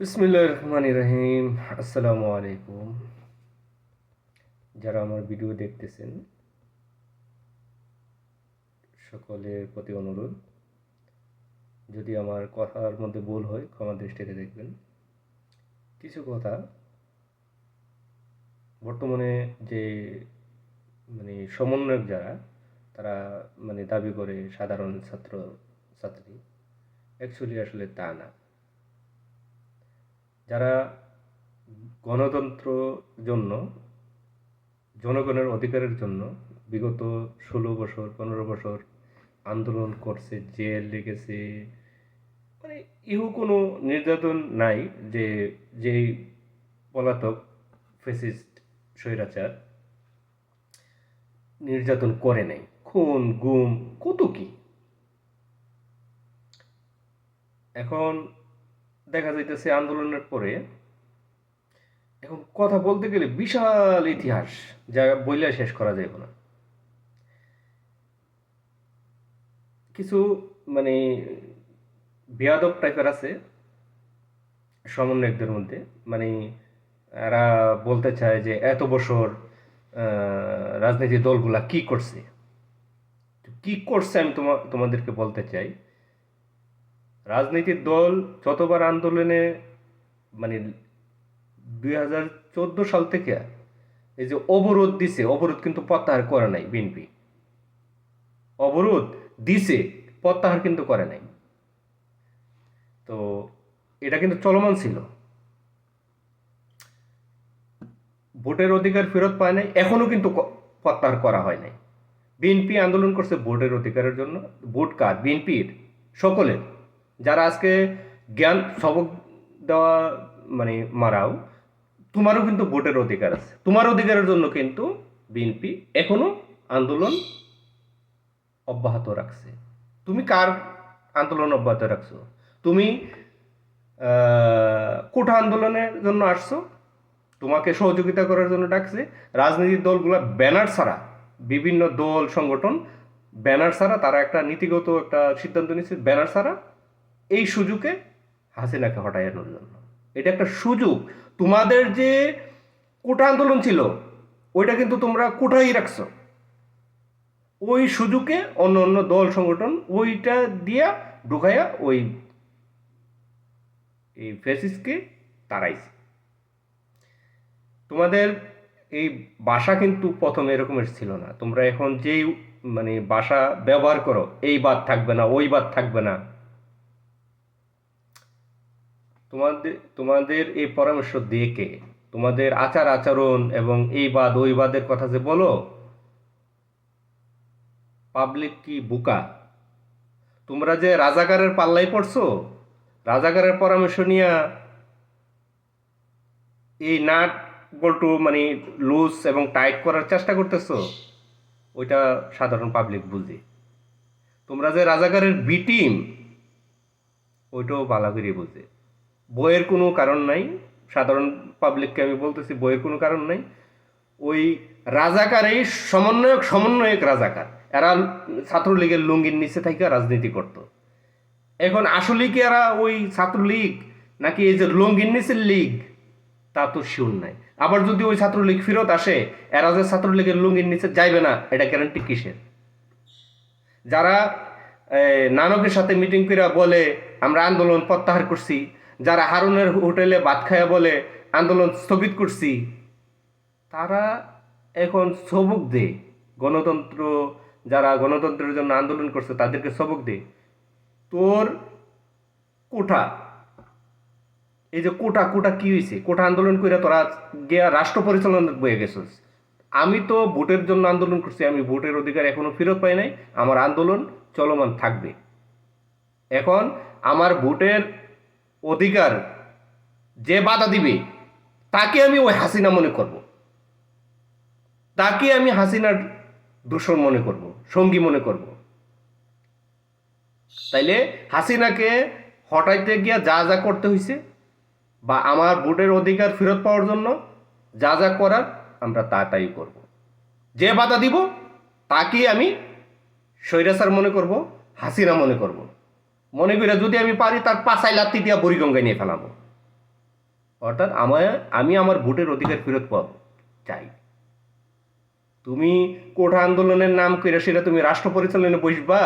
বিসমিল্লাহ রহমান রহিম আসসালামু আলাইকুম যারা আমার ভিডিও দেখতেছেন, সকলের প্রতি অনুরোধ, যদি আমার কথার মধ্যে ভুল হয়, ক্ষমা দৃষ্টিতে দেখবেন। কিছু কথা, বর্তমানে যে মানে সমন্বয়ক যারা, তারা মানে দাবি করে সাধারণ ছাত্র, ছাত্রী। অ্যাকচুয়ালি আসলে তা না। যারা গণতন্ত্র জন্য, জনগণের অধিকারের জন্য বিগত ষোলো বছর, পনেরো বছর আন্দোলন করছে, জেল লেগেছে মানে ইহু কোনো নির্যাতন নাই যে যেই পলাতক ফেসিস্ট স্বৈরাচার নির্যাতন করে নাই। খুন, গুম, কত কি? এখন দেখা যাইতেছে আন্দোলনের পরে, এখন কথা বলতে গেলে বিশাল ইতিহাস, যা বইলে শেষ করা যাবে না। কিছু মানে বেয়াদব টাইপের আছে, সমন্বয়কদের মধ্যে। মানে এরা বলতে চায় যে, এত বছর রাজনীতি দলগুলা কি করছে? কি করছে আমি তোমা, তোমাদেরকে বলতে চাই। রাজনৈতিক দল যতবার আন্দোলনে মানে দুই হাজার চোদ্দ সাল থেকে এই যে অবরোধ দিছে, অবরোধ কিন্তু প্রত্যাহার করে নাই বিএনপি। অবরোধ দিছে, প্রত্যাহার কিন্তু করে নাই। তো এটা কিন্তু চলমান ছিল। ভোটের অধিকার ফেরত পায় নাই, এখনও কিন্তু প্রত্যাহার করা হয় নাই। বিএনপি আন্দোলন করছে ভোটের অধিকারের জন্য। ভোট কার? বিএনপির, সকলের। যারা আজকে জ্ঞান সবক দেওয়া মানে মারাও, তোমারও কিন্তু ভোটের অধিকার আছে। তোমার অধিকারের জন্য কিন্তু বিএনপি এখনও আন্দোলন অব্যাহত রাখছে। তুমি কার আন্দোলন অব্যাহত রাখছো? তুমি কোঠা আন্দোলনের জন্য আসছো? তোমাকে সহযোগিতা করার জন্য ডাকছে? রাজনৈতিক দলগুলো ব্যানার ছাড়া, বিভিন্ন দল, সংগঠন, ব্যানার ছাড়া, তারা একটা নীতিগত একটা সিদ্ধান্ত নিচ্ছে, ব্যানার ছাড়া এই সুযোগে হাসিনাকে হটাইয়ানোর জন্য। এটা একটা সুযোগ। তোমাদের যে কোটা আন্দোলন ছিল, ওইটা কিন্তু তোমরা কোটাই রাখছো। ওই সুযোগে অন্য অন্য দল, সংগঠন, ওইটা দিয়া ঢুকাইয়া ওই এই ফেসিসকে তাড়াইছে। তোমাদের এই ভাষা কিন্তু প্রথমে এরকমের ছিল না। তোমরা এখন যেই মানে ভাষা ব্যবহার করো, এই বাদ থাকবে না, ওই বাদ থাকবে না। তোমাদের তোমাদের এই পরামর্শ দিয়ে কে? তোমাদের আচার আচরণ এবং এই বাদ, ওই বাদের কথা যে বলো? পাবলিক কি বুকা? তোমরা যে রাজাকারের পাল্লাই পড়ছো, রাজাকারের পরামর্শ নিয়ে এই নাট বল্টু মানে লুজ এবং টাইট করার চেষ্টা করতেছো, ওইটা সাধারণ পাবলিক বুঝে। তোমরা যে রাজাকারের বি টিম, ওইটাও বালাগিরি বুঝে। বইয়ের কোনো কারণ নাই। সাধারণ পাবলিককে আমি বলতেছি, বইয়ের কোনো কারণ নাই। ওই রাজাকার এই সমন্বয়ক সমন্বয়ক রাজাকার। এরা ছাত্রলীগের লুঙ্গির নিচে থেকে রাজনীতি করত। এখন আসলে কি এরা ওই ছাত্রলীগ নাকি এই যে লুঙ্গির নিচের লীগ, তা তো শিওর নাই। আবার যদি ওই ছাত্রলীগ ফেরত আসে, এরা যে ছাত্রলীগের লুঙ্গির নিচে যাইবে না, এটা গ্যারান্টি কিসের? যারা নানকের সাথে মিটিং করে বলে, আমরা আন্দোলন প্রত্যাহার করছি যারা হারুনের হোটেলে ভাত খায়া বলে আন্দোলন স্থগিত করছি, তারা এখন সবক দে। গণতন্ত্র, যারা গণতন্ত্রের জন্য আন্দোলন করছে, তাদেরকে সবক দে। তোর কোটা এই যে কোটা কোটা কি হয়েছে কোটা আন্দোলন করে তোরা গিয়া রাষ্ট্র পরিচালনা বয়ে গেছিস। আমি তো ভোটের জন্য আন্দোলন করছি, আমি ভোটের অধিকার এখনও ফেরত পাই নাই। আমার আন্দোলন চলমান থাকবে। এখন আমার ভোটের অধিকার যে বাধা দিবে, তাকে আমি ওই হাসিনা মনে করব। তাকে আমি হাসিনার দূষণ মনে করব, সঙ্গী মনে করব। তাইলে হাসিনাকে হটাইতে গিয়া যা যা করতে হয়েছে বা আমার ভোটের অধিকার ফেরত পাওয়ার জন্য যা যা করার আমরা তা তাই করব। যে বাধা দিব তাকে আমি স্বৈরাচার মনে করব, হাসিনা মনে করব। মনে করে যদি আমি পারি তার পাশায় লাত্তি দিয়া বুড়িগঙ্গায় নিয়ে ফেলাবো। অর্থাৎ আমায় আমি আমার ভোটের অধিকার ফেরত পাব চাই। তুমি কোঠা আন্দোলনের নাম করে সেটা তুমি রাষ্ট্র পরিচালনে বসবা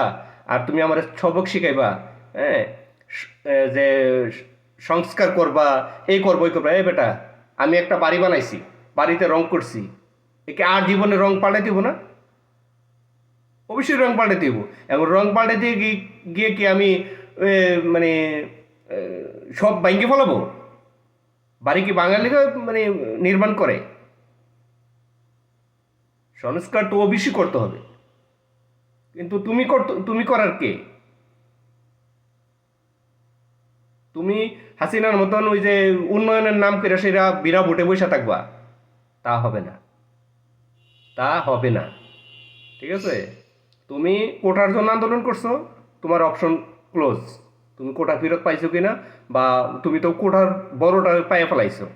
আর তুমি আমার সবক শিখাইবা হ্যাঁ? যে সংস্কার করবা এই করব এই করবা। এই বেটা আমি একটা বাড়ি বানাইছি বাড়িতে রং করছি। একে আর জীবনে রং পাল্টে দিব না? অবশ্যই রং পাল্টে দিব। এখন রং পাল্টে দিয়ে গিয়ে কি আমি এ, মানে সব ব্যাঙ্কে ফলাবো বাড়ি কি বাঙালিকে মানে নির্মাণ করে? সংস্কার তো অবশ্যই করতে হবে। কিন্তু তুমি তুমি করার কে? তুমি হাসিনার মতন ওই যে উন্নয়নের নাম করে সেরা বিরা ভোটে বসে থাকবা? তা হবে না। তা হবে না। ঠিক আছে? তুমি কোটার জন্য আন্দোলন করছ, তোমার অপশন ক্লোজ। তুমি কোটা ফেরত পাইছো কিনা বা তুমি তো কোটার বড়টা পায়ে ফেলাইছো।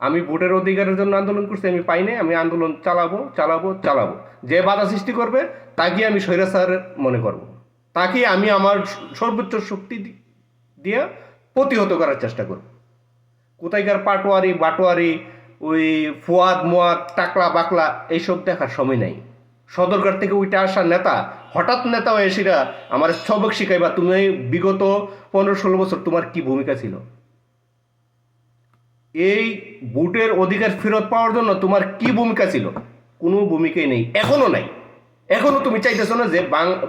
আমি ভোটের অধিকারের জন্য আন্দোলন করছি, আমি পাই নাই, আমি আন্দোলন চালাবো চালাবো চালাবো। যে বাধা সৃষ্টি করবে তাকে আমি স্বৈরাচার মনে করব। তাকে আমি আমার সর্বোচ্চ শক্তি দিয়ে প্রতিহত করার চেষ্টা করব। কোথায়কার পাটোয়ারি, বাটোয়ারি, ওই ফুয়াদ, মোয়াদ, টাকলা, বাকলা, এইসব দেখার সময় নাই। সদরকার থেকে উইটা আসা নেতা, হঠাৎ নেতা এসিরা আমার সবক শিখাইবা, তুমি বিগত পনেরো ষোলো বছর তোমার কি ভূমিকা ছিল? এই ভোটের অধিকার ফেরত পাওয়ার জন্য তোমার কি ভূমিকা ছিল? কোনো ভূমিকাই নেই, এখনও নাই। এখনও তুমি চাইতেছো না যে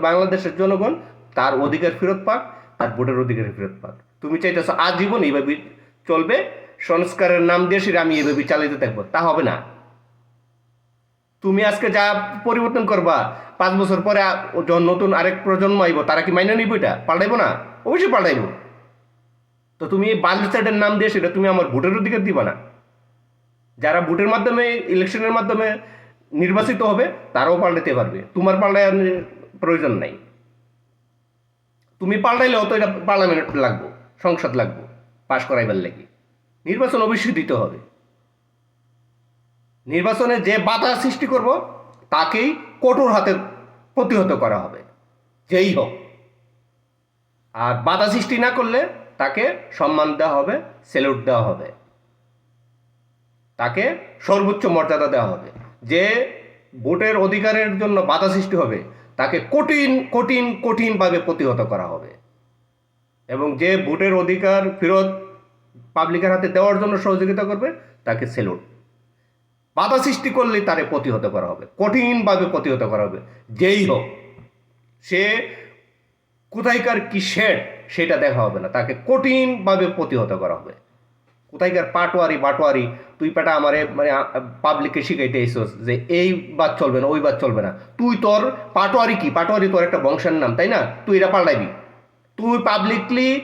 বাংলাদেশের জনগণ তার অধিকার ফেরত পাক, তার ভোটের অধিকার ফেরত পাক। তুমি চাইতেছো আজীবন এইভাবে চলবে, সংস্কারের নাম দিয়ে সেটা আমি এইভাবে চালাইতে থাকব। তা হবে না। তুমি আজকে যা পরিবর্তন করবা, পাঁচ বছর পরে যখন নতুন আরেক প্রজন্ম আইব, তারা কি মাইনে নিব এটা? পাল্টাইবো না? অবশ্যই পাল্টাইবো। তো তুমি এই বালিসাইডের নাম দিয়ে সেটা তুমি আমার ভোটের অধিকার দিবা না। যারা ভোটের মাধ্যমে, ইলেকশনের মাধ্যমে নির্বাচিত হবে, তারাও পাল্টাতে পারবে। তোমার পাল্টায় প্রয়োজন নাই। তুমি পাল্টাইলেও তো এটা পার্লামেন্ট লাগবো, সংসদ লাগবো, পাশ করাইবার লাগি। নির্বাচন অবশ্যই দিতে হবে। নির্বাচনে যে বাধা সৃষ্টি করব, তাকেই কঠোর হাতে প্রতিহত করা হবে। যেই হোক। আর বাধা সৃষ্টি না করলে তাকে সম্মান দেওয়া হবে স্যালুট দেওয়া হবে। তাকে সর্বোচ্চ মর্যাদা দেওয়া হবে। যে ভোটের অধিকারের জন্য বাধা সৃষ্টি হবে, তাকে কঠিন কঠিন কঠিনভাবে প্রতিহত করা হবে। এবং যে ভোটের অধিকার ফেরত পাবলিকের হাতে দেওয়ার জন্য সহযোগিতা করবে, তাকে সেলুট বাধা সৃষ্টি করলে তারে প্রতিহত করা হবে। কঠিনভাবে প্রতিহত করা হবে। যেই হোক, সে কোথায়কার কি শেড সেটা দেখা হবে না। তাকে কঠিনভাবে প্রতিহত করা হবে। কোথায়কার পাটোয়ারি বাটোয়ারি, তুই পেটা আমারে মানে পাবলিককে শিখাইতে এসোস যে এই বাদ চলবে না, ওই বাদ চলবে না। তুই তোর পাটোয়ারি কি? পাটোয়ারি তোর একটা বংশের নাম, তাই না? তুই এটা পাল্টাইবি। তুই পাবলিকলি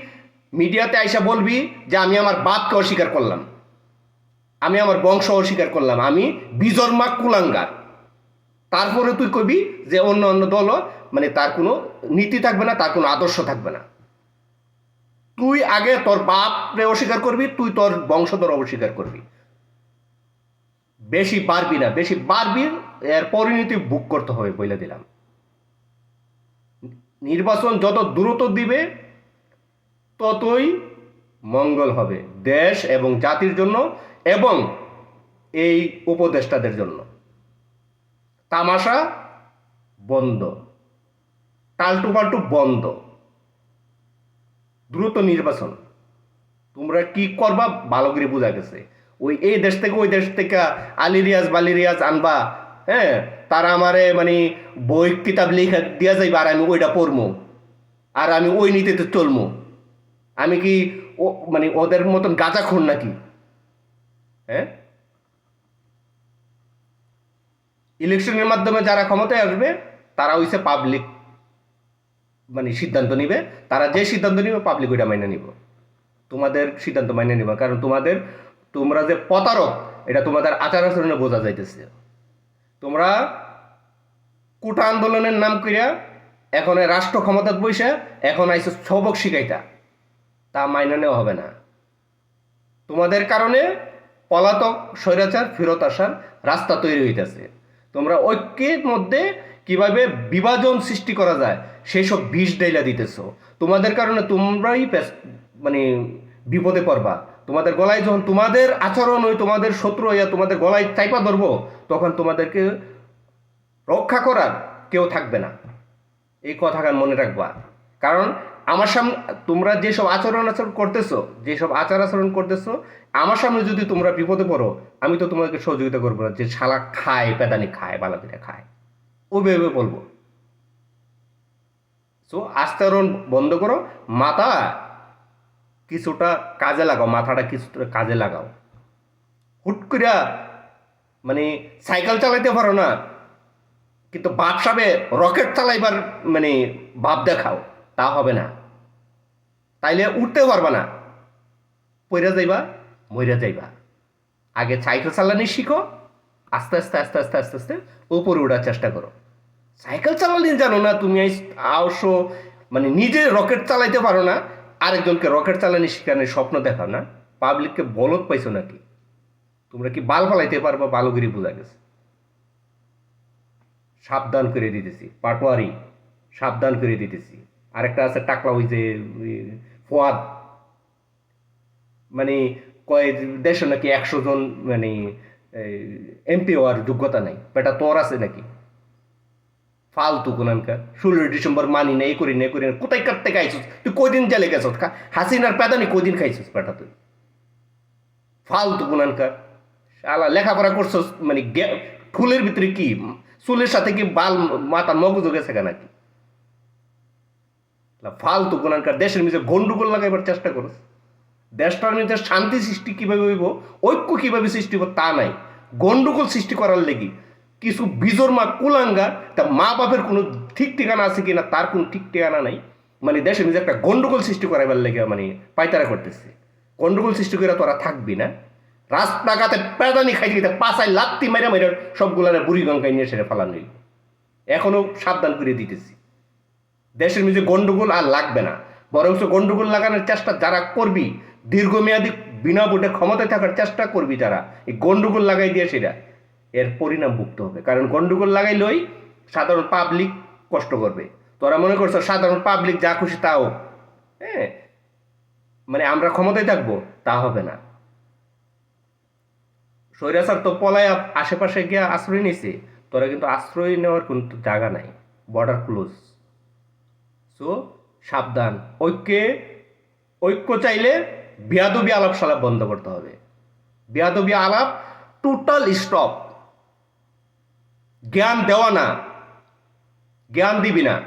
মিডিয়াতে আইসা বলবি যে আমি আমার বাদকে অস্বীকার করলাম। আমি আমার বংশ অস্বীকার করলাম, আমি বিজর্মা কুলাঙ্গার। তারপরে তুই কবি যে অন্য অন্য দলও মানে তার কোনো নীতি থাকবে না, তার কোনো আদর্শ থাকবে না। তুই আগে তোর বাপরে অস্বীকার করবি, তুই তোর বংশধর অস্বীকার করবি। বেশি পারবি না, বেশি পারবি, এর পরিণতি বুক করতে হবে বলে দিলাম। নির্বাচন যত দ্রুত দিবে, ততই মঙ্গল হবে। দেশ এবং জাতির জন্য এবং এই উপদেষ্টাদের জন্য। তামাশা বন্ধ। টালটু পাল্টু বন্ধ। দ্রুত নির্বাচন। তোমরা কি করবা? ভালো করে বোঝা গেছে। ওই এই দেশ থেকে ওই দেশ থেকে আলিরিয়াজ বালিরিয়াজ আনবা হ্যাঁ? তারা আমারে মানে বই, কিতাব লিখে দিয়া যাইবা আর আমি ওইটা পড়ব আর আমি ওই নীতিতে চলবো আমি কি ও মানে ওদের মতন গাঁজা খুন নাকি? হ্যাঁ? ইলেকশনের মাধ্যমে যারা ক্ষমতায় আসবে, তারা হইছে পাবলিক মানে সিদ্ধান্ত নিবে। তারা যে সিদ্ধান্ত নিবে পাবলিক ওইটা মাইনে নিব। তোমাদের সিদ্ধান্ত মাইনে নিব, কারণ তোমাদের, তোমরা যে প্রতারক, এটা তোমাদের আচার আচরণে বোঝা যাইতেছে। তোমরা কোটা আন্দোলনের নাম কইরা, এখন রাষ্ট্র ক্ষমতাত বসে এখন আইসো সবক শিখাইতা। তা মাইনে নেওয়া হবে না। তোমাদের কারণে পলাতক স্বৈরাচার ফেরত আসার রাস্তা তৈরি হইতেছে। তোমরা ঐক্যের মধ্যে কীভাবে বিভাজন সৃষ্টি করা যায় সেই সব বিষ ডাইলা দিতেছ। তোমাদের কারণে তোমরাই মানে বিপদে পড়বা। তোমাদের গলায় যখন তোমাদের আচরণ ওই তোমাদের শত্রু হইয়া তোমাদের গলায় চাইপা ধরবো, তখন তোমাদেরকে রক্ষা করার কেউ থাকবে না। এই কথাটা মনে রাখবা। কারণ আমার সামনে, তোমরা যেসব আচরণ আচরণ করতেছো, যেসব আচার আচরণ করতেছো, আমার সামনে যদি তোমরা বিপদে পড়ো, আমি তো তোমাদেরকে সহযোগিতা করব না যে শালা খায়, পেদানি খায় বালাদিটা খায়। ওইভাবে বলব। সো আস্তরণ বন্ধ করো। মাথা কিছুটা কাজে লাগাও, মাথাটা কিছুটা কাজে লাগাও। হুট করিয়া মানে সাইকেল চালাইতে পারো না, কিন্তু বাপ সাবে রকেট চালাইবার মানে ভাব দেখাও। তা হবে না। তাইলে উঠতে পারবা না। পইরা যাইবা, মইরা যাইবা। আগে সাইকেল চালানি শিখো, আস্তে আস্তে আস্তে আস্তে আস্তে আস্তে উপরে ওঠার চেষ্টা করো। সাইকেল চালানি জানো না তুমি আওসো মানে নিজে রকেট চালাইতে পারো না, আরেকজনকে রকেট চালানি শিখানোর স্বপ্ন দেখাও না। পাবলিককে বলত পাইছো নাকি? তোমরা কি বাল ফালাইতে পারবা? বালগিরি বোঝা গেছে। সাবধান করে দিতেছি, পাটোয়ারি, সাবধান করে দিতেছি। আরেকটা আছে টাকলা, ওই যে ফোয়াদ। মানে কয় দেশে নাকি একশো জন মানে এমপি হওয়ার যোগ্যতা নাই। বেটা তোর আছে নাকি? ফালতু কোনানকার ষোলোই ডিসেম্বর মানি না করি না করি না কোথায় কাটতে খাইছিস? তুই কদিন জেলে গেছ হাসিনার পেদানি কদিন খাইছিস বেটা তুই? ফালতু কোনানকার আলা লেখাপড়া করছস মানে ফুলের ভিতরে কি? চুলের সাথে কি বাল, মাথার মগজ গেছে নাকি? ফালতু কোনানকার দেশের মিজে গন্ডগোল লাগাইবার চেষ্টা করস দেশটার মধ্যে শান্তি সৃষ্টি কীভাবে হইব, ঐক্য কীভাবে সৃষ্টি হইব, তা নাই। গন্ডগোল সৃষ্টি করার লেগে কিছু বিজোর মা কুলাঙ্গা তা মা বাপের কোনো ঠিক ঠিকানা আছে কিনা, তার কোনো ঠিক ঠিকানা নাই। মানে দেশের মধ্যে একটা গন্ডগোল সৃষ্টি করাইবার লেগে মানে পাইতারা করতেছে। গন্ডগোল সৃষ্টি করে তোরা থাকবি না। রাস্তাঘাটে পেদানি খাইতে খাইতে পাশায় লাত্তি মেরে মেরে সবগুলার বুড়ি গঙ্গায় নিয়ে সেরে ফেলানো এখনও সাবধান করে দিতেছি। দেশের মধ্যে গন্ডগোল আর লাগবে না। বরঞ্চ গন্ডগোল লাগানোর চেষ্টা যারা করবি, দীর্ঘমেয়াদী বিনা ভোটে ক্ষমতায় থাকার চেষ্টা করবি যারা, এই গন্ডগোল লাগাই দিয়ে সেটা, এর পরিণাম ভুক্ত হবে। কারণ গন্ডগোল লাগাইলেই সাধারণ পাবলিক কষ্ট করবে। তোরা মনে করছ সাধারণ পাবলিক যা খুশি তাও হ্যাঁ? মানে আমরা ক্ষমতায় থাকব, তা হবে না। স্বৈরাচার তো পলায় আশেপাশে গিয়ে আশ্রয় নিছে, তোরা কিন্তু আশ্রয় নেওয়ার কোনো জায়গা নাই বর্ডার ক্লোজ সো, সাবধান। ঐক্যে, ঐক্য চাইলে বিয়াদবি আলাপ সালাপ বন্ধ করতে হবে। বিয়াদবি আলাপ টোটাল স্টপ জ্ঞান দেওয়া না। জ্ঞান দিবি না।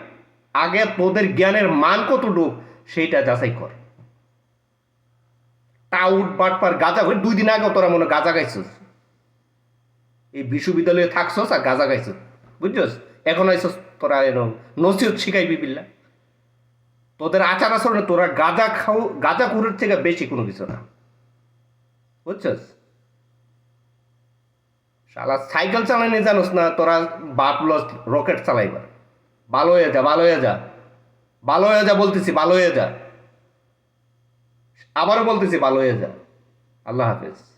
আগে তোদের জ্ঞানের মান কতটুক, সেইটা যাচাই কর। টাউট, বাটপার, গাজা হয়ে দুই দিন আগে তোরা মনে গাজা গাইছিস এই বিশ্ববিদ্যালয়ে থাকছস আর গাজা গাইছিস বুঝছস? এখন আইসস তোরা এরকম নসিহত শিখাইবি বিল্লা। তোদের আচার আচরণে তোরা গাঁজা খাও, গাঁজা খুরের থেকে বেশি কোনো কিছু না। বুঝছস? শালা সাইকেল চালানি জানোস না, তোরা বাপ লস রকেট চালাইবার। ভালো হয়ে যা, ভালো হয়ে যা। ভালো হয়ে যা বলতেছি, ভালো হয়ে যা। আবারও বলতেছি, ভালো হয়ে যা। আল্লাহ হাফেজ।